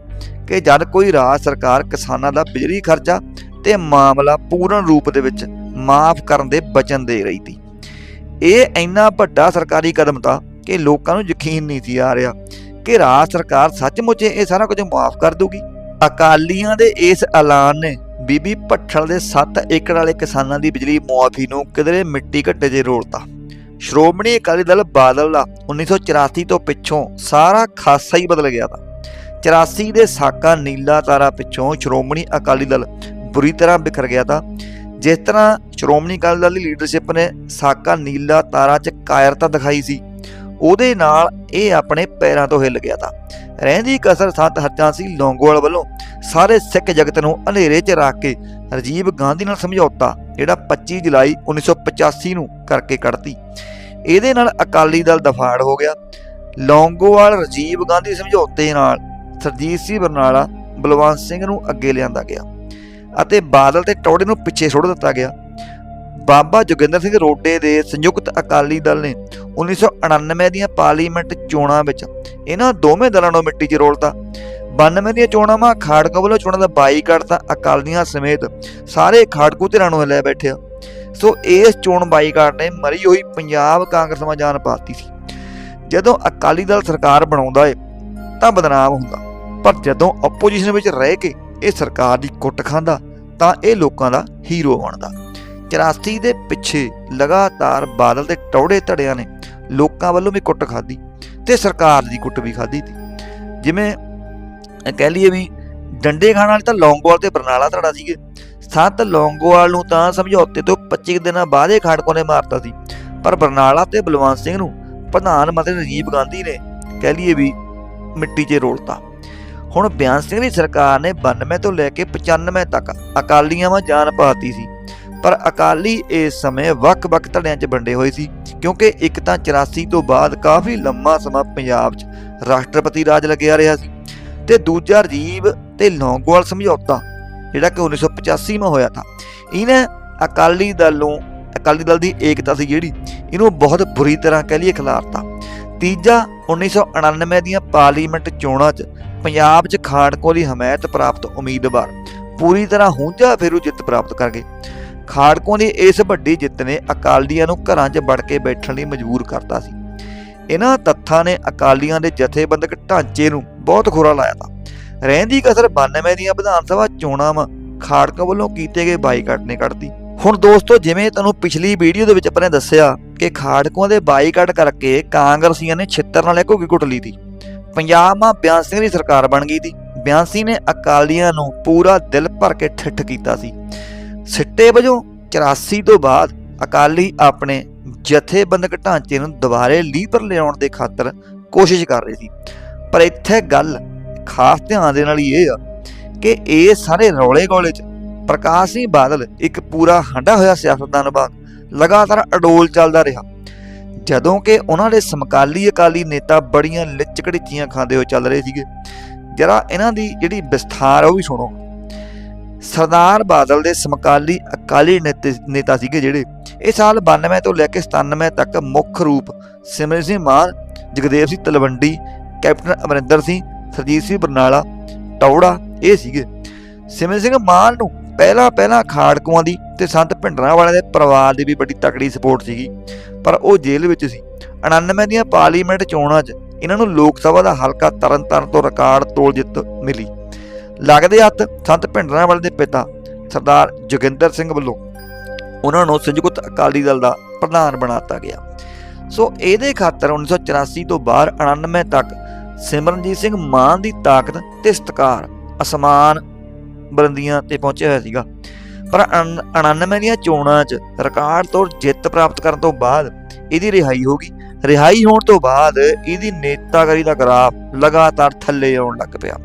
S1: ਕਿ ਜਦ ਕੋਈ ਰਾਜ ਸਰਕਾਰ ਕਿਸਾਨਾਂ ਦਾ ਬਿਜਲੀ ਖਰਚਾ ਤੇ ਮਾਮਲਾ ਪੂਰਨ ਰੂਪ ਦੇ ਵਿੱਚ ਮਾਫ ਕਰਨ ਦੇ ਬਚਨ ਦੇ ਰਹੀ ਸੀ। ਇਹ ਇੰਨਾ ਵੱਡਾ ਸਰਕਾਰੀ ਕਦਮ ਤਾਂ ਕਿ ਲੋਕਾਂ ਨੂੰ ਯਕੀਨ ਨਹੀਂ ਸੀ ਆ ਰਿਹਾ ਕਿ ਰਾਜ ਸਰਕਾਰ ਸੱਚਮੁੱਚ ਇਹ ਸਾਰਾ ਕੁਝ ਮਾਫ ਕਰ ਦੂਗੀ ਅਕਾਲੀਆਂ ਦੇ ਇਸ ਐਲਾਨ ਨੇ ਬੀਬੀ ਭੱਠਲ ਦੇ 7 ਏਕੜ ਵਾਲੇ ਕਿਸਾਨਾਂ ਦੀ ਬਿਜਲੀ ਮੁਆਫੀ ਨੂੰ ਕਿਧਰੇ ਮਿੱਟੀ ਘੱਟੇ 'ਚ ਰੋਲਤਾ ਸ਼੍ਰੋਮਣੀ ਅਕਾਲੀ ਦਲ ਬਾਦਲ ਦਾ 1984 ਤੋਂ ਪਿੱਛੋਂ ਸਾਰਾ ਖਾਸਾ ਹੀ ਬਦਲ ਗਿਆ ਤਾ। 84 ਦੇ ਸਾਕਾ ਨੀਲਾ ਤਾਰਾ ਪਿੱਛੋਂ ਸ਼੍ਰੋਮਣੀ ਅਕਾਲੀ ਦਲ ਬੁਰੀ ਤਰ੍ਹਾਂ ਬਿਖਰ ਗਿਆ ਤਾ। ਜਿਸ ਤਰ੍ਹਾਂ ਸ਼੍ਰੋਮਣੀ ਅਕਾਲੀ ਦਲ ਦੀ ਲੀਡਰਸ਼ਿਪ ਨੇ ਸਾਕਾ ਨੀਲਾ ਤਾਰਾ 'ਚ ਕਾਇਰਤਾ ਦਿਖਾਈ ਸੀ ਉਹਦੇ ਨਾਲ ਇਹ ਆਪਣੇ ਪੈਰਾਂ ਤੋਂ ਹਿੱਲ ਗਿਆ ਤਾ। ਰਹਿੰਦੀ ਕਸਰ ਸੰਤ ਹੱਥਾਂ ਸਿੰਘ ਲੌਂਗੋਵਾਲ ਵੱਲੋਂ ਸਾਰੇ ਸਿੱਖ ਜਗਤ ਨੂੰ ਹਨੇਰੇ 'ਚ ਰੱਖ ਕੇ ਰਾਜੀਵ ਗਾਂਧੀ ਨਾਲ ਸਮਝੌਤਾ, ਜਿਹੜਾ 25 ਜੁਲਾਈ 1985 ਨੂੰ ਕਰਕੇ ਕੱਢਤੀ। ਇਹਦੇ ਨਾਲ ਅਕਾਲੀ ਦਲ ਦਫਾੜ ਹੋ ਗਿਆ। ਲੌਂਗੋਵਾਲ ਰਾਜੀਵ ਗਾਂਧੀ ਸਮਝੌਤੇ ਨਾਲ ਸਰਜੀਤ ਸਿੰਘ ਬਰਨਾਲਾ, ਬਲਵੰਤ ਸਿੰਘ ਨੂੰ ਅੱਗੇ ਲਿਆਂਦਾ ਗਿਆ ਅਤੇ ਬਾਦਲ ਤੇ ਟੌੜੇ ਨੂੰ ਪਿੱਛੇ ਛੋੜ ਦਿੱਤਾ ਗਿਆ। ਬਾਬਾ ਜੋਗਿੰਦਰ ਸਿੰਘ ਰੋਡੇ ਦੇ ਸੰਯੁਕਤ ਅਕਾਲੀ ਦਲ ਨੇ 1999 ਦੀਆਂ ਪਾਰਲੀਮੈਂਟ ਚੋਣਾਂ ਵਿੱਚ ਇਹਨਾਂ ਦੋਵੇਂ ਦਲਾਂ ਨੂੰ ਮਿੱਟੀ 'ਚ ਰੋਲਤਾ। 92 ਦੀਆਂ ਚੋਣਾਂ ਮਾ ਖਾੜਕੂ ਵੱਲੋਂ ਚੋਣਾਂ ਦਾ ਬਾਈਕਾਟ ਤਾਂ ਅਕਾਲੀਆਂ ਸਮੇਤ ਸਾਰੇ ਖਾੜਕੂ ਧਿਰਾਂ ਨੂੰ ਲੈ ਬੈਠਿਆ। ਸੋ ਇਸ ਚੋਣ ਬਾਈਕਾਟ ਨੇ ਮਰੀ ਹੋਈ ਪੰਜਾਬ ਕਾਂਗਰਸ ਮਾ ਜਾਨ ਪਾਤੀ ਸੀ। ਜਦੋਂ ਅਕਾਲੀ ਦਲ ਸਰਕਾਰ ਬਣਾਉਂਦਾ ਏ, ਤਾਂ ਬਦਨਾਮ ਹੁੰਦਾ। ਪਰ ਜਦੋਂ ਆਪੋਜੀਸ਼ਨ ਵਿੱਚ ਰਹਿ ਕੇ ਇਹ ਸਰਕਾਰ ਦੀ ਕੁੱਟ ਖਾਂਦਾ, ਤਾਂ ਇਹ ਲੋਕਾਂ ਦਾ ਹੀਰੋ ਬਣਦਾ। 84 ਦੇ ਪਿੱਛੇ ਲਗਾਤਾਰ ਬਾਦਲ ਦੇ ਟੌੜੇ ਧੜਿਆਂ ਨੇ ਲੋਕਾਂ ਵੱਲੋਂ ਵੀ ਕੁੱਟ ਖਾਧੀ ਤੇ ਸਰਕਾਰ ਦੀ ਕੁੱਟ ਵੀ ਖਾਧੀ ਤੀ ਜਿਵੇਂ ਕਹਿ ਲਈਏ ਵੀ ਡੰਡੇ ਖਾਣ ਵਾਲੇ ਤਾਂ ਲੌਂਗੋਵਾਲ ਤੇ ਬਰਨਾਲਾ ਧੜਾ ਸੀਗੇ। ਸੱਤ ਲੌਂਗੋਵਾਲ ਨੂੰ ਤਾਂ ਸਮਝੌਤੇ ਤੋਂ 25 ਦਿਨਾਂ ਬਾਅਦ ਇਹ ਖਾੜਕੋ ਨੇ ਮਾਰਤਾ ਸੀ। ਪਰ ਬਰਨਾਲਾ ਤੇ ਬਲਵੰਤ ਸਿੰਘ ਨੂੰ ਪ੍ਰਧਾਨ ਮੰਤਰੀ ਰਾਜੀਵ ਗਾਂਧੀ ਨੇ ਕਹਿ ਲਈਏ ਵੀ ਮਿੱਟੀ 'ਚ ਰੋਲਤਾ। ਹੁਣ ਬਿਆਨ ਸਿੰਘ ਦੀ ਸਰਕਾਰ ਨੇ 92 ਤੋਂ ਲੈ ਕੇ 95 ਤੱਕ ਅਕਾਲੀਆਂ ਵਾਂ ਜਾਨ ਪਾਤੀ ਸੀ। ਪਰ ਅਕਾਲੀ ਇਸ ਸਮੇਂ ਵੱਖ-ਵੱਖ ਧੜਿਆਂ 'ਚ ਵੰਡੇ ਹੋਏ ਸੀ, ਕਿਉਂਕਿ ਇੱਕ ਤਾਂ 84 ਤੋਂ ਬਾਅਦ ਕਾਫੀ ਲੰਮਾ ਸਮਾਂ ਪੰਜਾਬ 'ਚ ਰਾਸ਼ਟਰਪਤੀ ਰਾਜ ਲੱਗਿਆ ਰਿਹਾ ਸੀ ਤੇ ਦੂਜਾ ਰਾਜੀਵ ਤੇ ਲੌਂਗੋਵਾਲ ਸਮਝੌਤਾ, ਜਿਹੜਾ ਕਿ 1985 ਮਾ ਹੋਇਆ था ਇਹਨੇ ਅਕਾਲੀ ਦਲੋਂ, ਅਕਾਲੀ ਦਲ ਦੀ ਏਕਤਾ ਸੀ ਜਿਹੜੀ, ਇਹਨੂੰ ਬਹੁਤ ਬੁਰੀ ਤਰ੍ਹਾਂ ਕਹਿ ਲਈਏ ਖਿਲਾਰਤਾ ਤੀਜਾ 1999 ਦੀਆਂ ਪਾਰਲੀਮੈਂਟ ਚੋਣਾਂ 'ਚ ਪੰਜਾਬ 'ਚ ਖਾੜਕੋ ਦੀ ਹਮਾਇਤ ਪ੍ਰਾਪਤ ਉਮੀਦਵਾਰ ਪੂਰੀ ਤਰ੍ਹਾਂ ਹੁੰਝਾ ਫੇਰੂ ਜਿੱਤ ਪ੍ਰਾਪਤ ਕਰ ਗਏ। ਖਾੜਕੋ ਦੀ ਇਸ ਵੱਡੀ ਜਿੱਤ ਨੇ ਅਕਾਲੀਆਂ ਨੂੰ ਘਰਾਂ 'ਚ ਵੜ ਕੇ ਬੈਠਣ ਲਈ ਮਜਬੂਰ ਕਰਤਾ ਸੀ। ਇਹਨਾਂ ਤੱਥਾਂ ਨੇ ਅਕਾਲੀਆਂ ਦੇ ਜਥੇਬੰਦਕ ਢਾਂਚੇ ਨੂੰ ਬਹੁਤ ਖੋਰਾ ਲਾਇਆ ਤਾ। ਰਹਿੰਦੀ ਕਸਰ 92 ਦੀਆਂ ਵਿਧਾਨ ਸਭਾ ਚੋਣਾਂ ਵਾ ਖਾੜਕਾ ਵੱਲੋਂ ਕੀਤੇ ਗਏ ਬਾਈਕਾਟ ਨੇ ਕੱਢਤੀ। ਹੁਣ ਦੋਸਤੋ, ਜਿਵੇਂ ਤੁਹਾਨੂੰ ਪਿਛਲੀ ਵੀਡੀਓ ਦੇ ਵਿੱਚ ਆਪਾਂ ਨੇ ਦੱਸਿਆ ਕਿ ਖਾੜਕੂਆਂ ਦੇ ਬਾਈਕਾਟ ਕਰਕੇ ਕਾਂਗਰਸੀਆਂ ਨੇ ਛਿੱਤਰ ਨਾਲ ਘੁੱਗੀ ਕੁੱਟ ਲਈ ਤੀ। ਪੰਜਾਬ ਮਾ ਬਿਆਨ ਸਿੰਘ ਦੀ ਸਰਕਾਰ ਬਣ ਗਈ ਸੀ ਬਿਆਨ ਸਿੰਘ ਨੇ ਅਕਾਲੀਆਂ ਨੂੰ ਪੂਰਾ ਦਿਲ ਭਰ ਕੇ ਠਿੱਠ ਕੀਤਾ ਸੀ। ਸਿੱਟੇ ਵਜੋਂ 84 ਤੋਂ ਬਾਅਦ ਅਕਾਲੀ ਆਪਣੇ ਜਥੇਬੰਦਕ ਢਾਂਚੇ ਨੂੰ ਦੁਬਾਰੇ ਲੀਪਰ ਲਿਆਉਣ ਦੇ ਖਾਤਰ ਕੋਸ਼ਿਸ਼ ਕਰ ਰਹੇ ਸੀ। ਪਰ ਇੱਥੇ ਗੱਲ ਖਾਸ ਧਿਆਨ ਦੇ ਨਾਲ ਇਹ ਆ ਕਿ ਇਹ ਸਾਰੇ ਰੌਲੇ ਗੋਲੇ 'ਚ ਪ੍ਰਕਾਸ਼ ਸਿੰਘ ਬਾਦਲ ਇੱਕ ਪੂਰਾ ਹੰਡਾ ਹੋਇਆ ਸਿਆਸਤਦਾਨ ਵਾਂਗ ਲਗਾਤਾਰ ਅਡੋਲ ਚੱਲਦਾ ਰਿਹਾ। ਜਦੋਂ ਕਿ ਉਹਨਾਂ ਦੇ ਸਮਕਾਲੀ ਅਕਾਲੀ ਨੇਤਾ ਬੜੀਆਂ ਲਿਚ ਖਾਂਦੇ ਹੋਏ ਚੱਲ ਰਹੇ ਸੀਗੇ। ਜਰਾ ਇਹਨਾਂ ਦੀ ਜਿਹੜੀ ਵਿਸਥਾਰ ਉਹ ਵੀ ਸੁਣੋ। ਸਰਦਾਰ ਬਾਦਲ ਦੇ ਸਮਕਾਲੀ ਅਕਾਲੀ ਨੇਤੇ- ਨੇਤਾ ਸੀਗੇ ਜਿਹੜੇ। ਇਹ ਸਾਲ 92 ਤੋਂ ਲੈ ਕੇ 97 ਤੱਕ ਮੁੱਖ ਰੂਪ ਸਿਮਰਨ ਸਿੰਘ ਮਾਨ, ਜਗਦੇਵ ਸਿੰਘ ਤਲਵੰਡੀ, ਕੈਪਟਨ ਅਮਰਿੰਦਰ ਸਿੰਘ, ਸਰਜੀਤ ਸਿੰਘ ਬਰਨਾਲਾ, ਟੌੜਾ ਇਹ ਸੀਗੇ। ਸਿਮਰਨ ਸਿੰਘ ਮਾਨ ਨੂੰ ਪਹਿਲਾਂ ਪਹਿਲਾਂ ਖਾੜਕੂਆਂ ਦੀ ਤੇ ਸੰਤ ਭਿੰਡਰਾਂ ਵਾਲਿਆਂ ਦੇ ਪਰਿਵਾਰ ਦੀ ਵੀ ਬੜੀ ਤਕੜੀ ਸਪੋਰਟ ਸੀਗੀ। ਪਰ ਉਹ ਜੇਲ੍ਹ ਵਿੱਚ ਸੀ। 99 ਦੀਆਂ ਪਾਰਲੀਮੈਂਟ ਚੋਣਾਂ 'ਚ ਇਹਨਾਂ ਨੂੰ ਲੋਕ ਸਭਾ ਦਾ ਹਲਕਾ ਤਰਨਤਾਰਨ ਤੋਂ ਰਿਕਾਰਡ ਤੋੜ ਜਿੱਤ ਮਿਲੀ। ਲੱਗਦੇ ਹੱਥ ਸੰਤ ਭਿੰਡਰਾਂ ਵਾਲੇ ਦੇ ਪਿਤਾ ਸਰਦਾਰ ਜੋਗਿੰਦਰ ਸਿੰਘ ਵੱਲੋਂ ਉਹਨਾਂ ਨੂੰ ਸੰਯੁਕਤ ਅਕਾਲੀ ਦਲ ਦਾ ਪ੍ਰਧਾਨ ਬਣਾਤਾ ਗਿਆ। ਸੋ ਇਹਦੇ ਖਾਤਰ 1984 ਤੋਂ ਬਾਅਦ 99 ਤੱਕ ਸਿਮਰਨਜੀਤ ਸਿੰਘ ਮਾਨ ਦੀ ਤਾਕਤ ਤੇ ਸਤਕਾਰ ਅਸਮਾਨ ਬਲੰਦੀਆਂ ਤੇ ਪਹੁੰਚਿਆ ਹੋਇਆ ਸੀਗਾ। ਪਰ 99 ਦੀਆਂ ਚੋਣਾਂ 'ਚ ਰਿਕਾਰਡ ਤੋੜ ਜਿੱਤ ਪ੍ਰਾਪਤ ਕਰਨ ਤੋਂ ਬਾਅਦ ਇਹਦੀ ਰਿਹਾਈ ਹੋ ਗਈ। ਰਿਹਾਈ ਹੋਣ ਤੋਂ ਬਾਅਦ ਇਹਦੀ ਨੇਤਾਗਰੀ ਦਾ ਗ੍ਰਾਫ ਲਗਾਤਾਰ ਥੱਲੇ ਆਉਣ ਲੱਗ ਪਿਆ।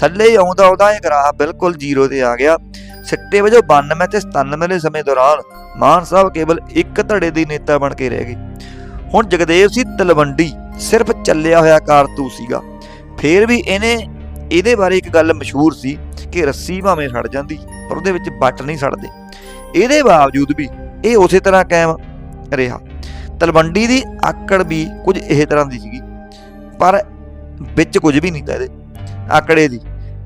S1: ਥੱਲੇ ਆਉਂਦਾ ਆਉਂਦਾ ਇਹ ਗ੍ਰਾਫ ਬਿਲਕੁਲ ਜ਼ੀਰੋ ਤੇ ਆ ਗਿਆ। ਸਿੱਟੇ ਵਜੋਂ 92 ਤੇ 97 ਦੇ ਸਮੇਂ ਦੌਰਾਨ ਮਾਨ ਸਾਹਿਬ ਕੇਵਲ ਇੱਕ ਧੜੇ ਦੀ ਨੇਤਾ ਬਣ ਕੇ ਰਹਿ ਗਏ। ਹੁਣ ਜਗਦੇਵ ਸੀ ਤਲਵੰਡੀ, ਸਿਰਫ ਚੱਲਿਆ ਹੋਇਆ ਕਾਰਤੂਸ ਸੀਗਾ। ਫੇਰ ਵੀ ਇਹਨੇ, ਇਹਦੇ ਬਾਰੇ ਇੱਕ ਗੱਲ ਮਸ਼ਹੂਰ ਸੀ ਕਿ ਰੱਸੀ ਭਾਵੇਂ ਸੜ ਜਾਂਦੀ, ਪਰ ਉਹਦੇ ਵਿੱਚ ਬੱਟ ਨਹੀਂ ਸੜਦੇ। ਇਹਦੇ ਬਾਵਜੂਦ ਵੀ ਇਹ ਉਸੇ ਤਰ੍ਹਾਂ ਕਾਇਮ ਰਿਹਾ। ਤਲਵੰਡੀ ਦੀ ਆਕੜ ਵੀ ਕੁਝ ਇਹ ਤਰ੍ਹਾਂ ਦੀ ਸੀਗੀ, ਪਰ ਵਿੱਚ ਕੁਝ ਵੀ ਨਹੀਂ ਤਾਂ ਇਹਦੇ। ਆਕੜੇ ਦੀ।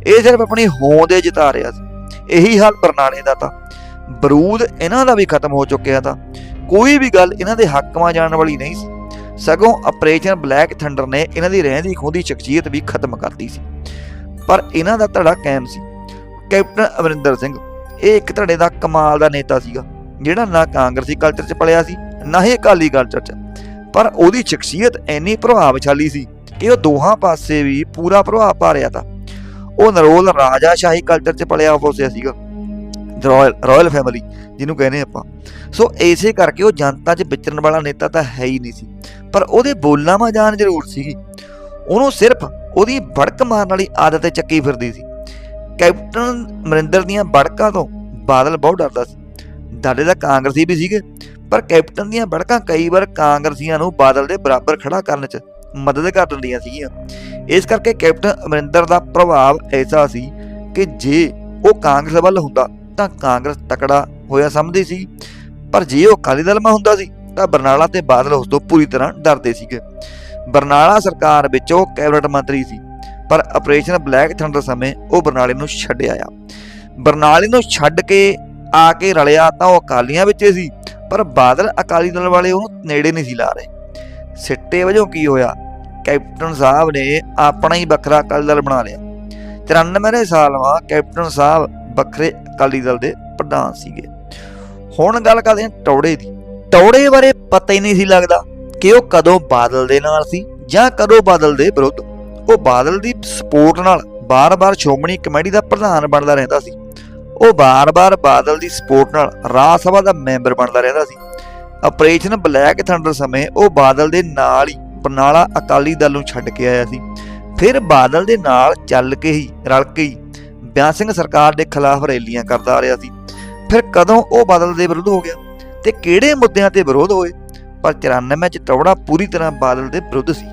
S1: ਇਹ ਸਿਰਫ ਆਪਣੀ ਹੋਂਦ ਹੀ ਜਿਤਾ ਰਿਹਾ ਸੀ। ਇਹੀ ਹਾਲ ਬਰਨਾਲੇ ਦਾ ਤਾਂ। ਬਰੂਦ ਇਹਨਾਂ ਦਾ ਵੀ ਖਤਮ ਹੋ ਚੁੱਕਿਆ ਤਾਂ। ਕੋਈ ਵੀ ਗੱਲ ਇਹਨਾਂ ਦੇ ਹੱਕਵਾਂ ਜਾਣ ਵਾਲੀ ਨਹੀਂ ਸੀ। ਸਗੋਂ ਆਪਰੇਸ਼ਨ ਬਲੈਕ ਥੰਡਰ ਨੇ ਇਹਨਾਂ ਦੀ ਰਹਿੰਦੀ ਖੁੰਦੀ ਸ਼ਖਸੀਅਤ ਵੀ ਖਤਮ ਕਰਤੀ ਸੀ। ਪਰ ਇਹਨਾਂ ਦਾ ਧੜਾ ਕਾਇਮ ਸੀ। ਕੈਪਟਨ ਅਮਰਿੰਦਰ ਸਿੰਘ, ਇਹ ਇੱਕ ਧੜੇ ਦਾ ਕਮਾਲ ਦਾ ਨੇਤਾ ਸੀਗਾ, ਜਿਹੜਾ ਨਾ ਕਾਂਗਰਸੀ ਕਲਚਰ 'ਚ ਪਲਿਆ ਸੀ, ਨਾ ਹੀ ਅਕਾਲੀ ਕਲਚਰ 'ਚ। ਪਰ ਉਹਦੀ ਸ਼ਖਸੀਅਤ ਇੰਨੀ ਪ੍ਰਭਾਵਸ਼ਾਲੀ ਸੀ ਕਿ ਉਹ ਦੋਹਾਂ ਪਾਸੇ ਵੀ ਪੂਰਾ ਪ੍ਰਭਾਵ ਪਾ ਰਿਹਾ ਤਾ। ਉਹ ਨਰੋਲ ਰਾਜਾਸ਼ਾਹੀ ਕਲਚਰ 'ਚ ਪਲਿਆ ਹੋਇਆ ਸੀਗਾ। ਰਾਇਲ ਰਾਇਲ ਫੈਮਿਲੀ ਜਿਹਨੂੰ ਕਹਿੰਦੇ ਆਪਾਂ। ਸੋ ਐਸੇ ਕਰਕੇ ਉਹ ਜਨਤਾ 'ਚ ਵਿਚਰਨ ਵਾਲਾ ਨੇਤਾ ਤਾਂ ਹੈ ਹੀ ਨਹੀਂ ਸੀ। ਪਰ ਉਹਦੇ ਬੋਲਾਂ ਮਾ ਜਾਨ ਜ਼ਰੂਰ ਸੀਗੀ। ਉਹਨੂੰ ਸਿਰਫ ਉਹਦੀ ਬੜਕ ਮਾਰਨ ਵਾਲੀ ਆਦਤ ਤੇ ਚੱਕੀ ਫਿਰਦੀ ਸੀ। ਕੈਪਟਨ ਅਮਰਿੰਦਰ ਦੀਆਂ ਬੜਕਾਂ ਤੋਂ ਬਾਦਲ ਬਹੁਤ ਡਰਦਾ ਸੀ। ਡਰਦੇ ਤਾਂ ਕਾਂਗਰਸੀ ਵੀ ਸੀਗੇ, ਪਰ ਕੈਪਟਨ ਦੀਆਂ ਬੜਕਾਂ ਕਈ ਵਾਰ ਕਾਂਗਰਸੀਆਂ ਨੂੰ ਬਾਦਲ ਦੇ ਬਰਾਬਰ ਖੜਾ ਕਰਨ 'ਚ ਮਦਦ ਕਰ ਦਿੰਦੀਆਂ ਸੀਗੀਆਂ। ਇਸ ਕਰਕੇ ਕੈਪਟਨ ਅਮਰਿੰਦਰ ਦਾ ਪ੍ਰਭਾਵ ਐਸਾ ਸੀ ਕਿ ਜੇ ਉਹ ਕਾਂਗਰਸ ਵੱਲ ਹੁੰਦਾ, ਤਾਂ ਕਾਂਗਰਸ ਤਕੜਾ ਹੋਇਆ ਸਮਝਦੀ ਸੀ। ਪਰ ਜੇ ਉਹ ਅਕਾਲੀ ਦਲ ਮਾ ਹੁੰਦਾ ਸੀ, ਤਾਂ ਬਰਨਾਲਾ ਤੇ ਬਾਦਲ ਉਸ ਤੋਂ ਪੂਰੀ ਤਰ੍ਹਾਂ ਡਰਦੇ ਸੀਗੇ। ਬਰਨਾਲਾ ਸਰਕਾਰ ਵਿੱਚ ਉਹ ਕੈਬਨਿਟ ਮੰਤਰੀ ਸੀ, ਪਰ ਆਪਰੇਸ਼ਨ ਬਲੈਕ ਥੰਡਰ ਸਮੇਂ ਉਹ ਬਰਨਾਲੇ ਨੂੰ ਛੱਡ ਆਇਆ। ਬਰਨਾਲੇ ਨੂੰ ਛੱਡ ਕੇ ਆ ਕੇ ਰਲਿਆ ਤਾਂ ਉਹ ਅਕਾਲੀਆਂ ਵਿੱਚ ਸੀ, ਪਰ ਬਾਦਲ ਅਕਾਲੀ ਦਲ ਵਾਲੇ ਉਹਨੂੰ ਨੇੜੇ ਨਹੀਂ ਸੀ ਲਾ ਰਹੇ। ਸਿੱਟੇ ਵਜੋਂ ਕੀ ਹੋਇਆ? ਕੈਪਟਨ ਸਾਹਿਬ ਨੇ ਆਪਣਾ ਹੀ ਵੱਖਰਾ ਅਕਾਲੀ ਦਲ ਬਣਾ ਲਿਆ। 93 ਦੇ ਸਾਲ ਮਾ ਕੈਪਟਨ ਸਾਹਿਬ ਵੱਖਰੇ ਅਕਾਲੀ ਦਲ ਦੇ ਪ੍ਰਧਾਨ ਸੀਗੇ। ਹੁਣ ਗੱਲ ਕਰਦੇ ਹਾਂ ਟੌੜੇ ਦੀ। ਟੌੜੇ ਬਾਰੇ ਪਤਾ ਹੀ ਨਹੀਂ ਸੀ ਲੱਗਦਾ ਕਿ ਉਹ ਕਦੋਂ ਬਾਦਲ ਦੇ ਨਾਲ ਸੀ ਜਾਂ ਕਦੋਂ ਬਾਦਲ ਦੇ ਵਿਰੁੱਧ। ਉਹ ਬਾਦਲ ਦੀ ਸਪੋਰਟ ਨਾਲ ਬਾਰ-ਬਾਰ ਸ਼੍ਰੋਮਣੀ ਕਮੇਟੀ ਦਾ ਪ੍ਰਧਾਨ ਬਣਦਾ ਰਹਿੰਦਾ ਸੀ। ਉਹ ਬਾਰ-ਬਾਰ ਬਾਦਲ ਦੀ ਸਪੋਰਟ ਨਾਲ ਰਾਜ ਸਭਾ ਦਾ ਮੈਂਬਰ ਬਣਦਾ ਰਹਿੰਦਾ ਸੀ। ਆਪਰੇਸ਼ਨ ਬਲੈਕ ਥੰਡਰ ਸਮੇਂ ਉਹ ਬਾਦਲ ਦੇ ਨਾਲ ਹੀ ਬਰਨਾਲਾ ਅਕਾਲੀ ਦਲ ਨੂੰ ਛੱਡ ਕੇ ਆਇਆ ਸੀ। ਫਿਰ ਬਾਦਲ ਦੇ ਨਾਲ ਚੱਲ ਕੇ ਹੀ, ਰਲ ਕੇ ਹੀ ਬਿਆਨ ਸਿੰਘ ਸਰਕਾਰ ਦੇ ਖਿਲਾਫ ਰੈਲੀਆਂ ਕਰਦਾ ਆ ਰਿਹਾ ਸੀ। ਫਿਰ ਕਦੋਂ ਉਹ ਬਾਦਲ ਦੇ ਵਿਰੁੱਧ ਹੋ ਗਿਆ ਤੇ ਕਿਹੜੇ ਮੁੱਦਿਆਂ ਤੇ ਵਿਰੋਧ ਹੋਏ? ਪਰ 94 ਚ ਟੌੜਾ ਪੂਰੀ ਤਰ੍ਹਾਂ ਬਾਦਲ ਦੇ ਵਿਰੁੱਧ ਸੀ।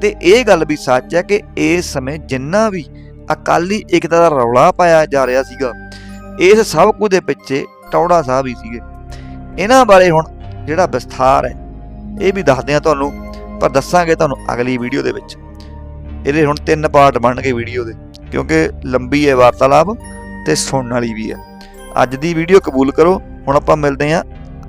S1: ਤੇ ਇਹ ਗੱਲ ਵੀ ਸੱਚ ਹੈ ਕਿ ਇਸ ਸਮੇਂ ਜਿੰਨਾ ਵੀ ਅਕਾਲੀ ਏਕਤਾ ਦਾ ਰੌਲਾ ਪਾਇਆ ਜਾ ਰਿਹਾ ਸੀਗਾ, ਇਸ ਸਭ ਕੁਝ ਦੇ ਪਿੱਛੇ ਟੌੜਾ ਸਾਹਿਬ ਹੀ ਸੀਗੇ। ਇਹਨਾਂ ਬਾਰੇ ਹੁਣ ਜਿਹੜਾ ਵਿਸਥਾਰ ਹੈ, ਇਹ ਵੀ ਦੱਸਦੇ ਆ ਤੁਹਾਨੂੰ, ਪਰ ਦੱਸਾਂਗੇ ਤੁਹਾਨੂੰ ਅਗਲੀ ਵੀਡੀਓ ਦੇ ਵਿੱਚ। ਇਹਦੇ ਹੁਣ ਤਿੰਨ ਪਾਰਟ ਬਣਨਗੇ ਵੀਡੀਓ ਦੇ, ਕਿਉਂਕਿ ਲੰਬੀ ਹੈ ਵਾਰਤਾਲਾਪ ਤੇ ਸੁਣਨ ਵਾਲੀ ਵੀ ਹੈ। ਅੱਜ ਦੀ ਵੀਡੀਓ ਕਬੂਲ ਕਰੋ, ਹੁਣ ਆਪਾਂ ਮਿਲਦੇ ਹਾਂ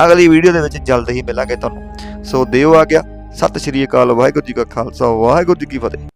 S1: ਅਗਲੀ ਵੀਡੀਓ ਦੇ ਵਿੱਚ, ਜਲਦ ਹੀ ਮਿਲਾਂਗੇ ਤੁਹਾਨੂੰ। ਸੋ ਦਿਓ ਆ ਗਿਆ, ਸਤਿ ਸ਼੍ਰੀ ਅਕਾਲ, ਵਾਹਿਗੁਰੂ ਜੀ ਕਾ ਖਾਲਸਾ, ਵਾਹਿਗੁਰੂ ਜੀ ਕੀ ਫਤਿਹ।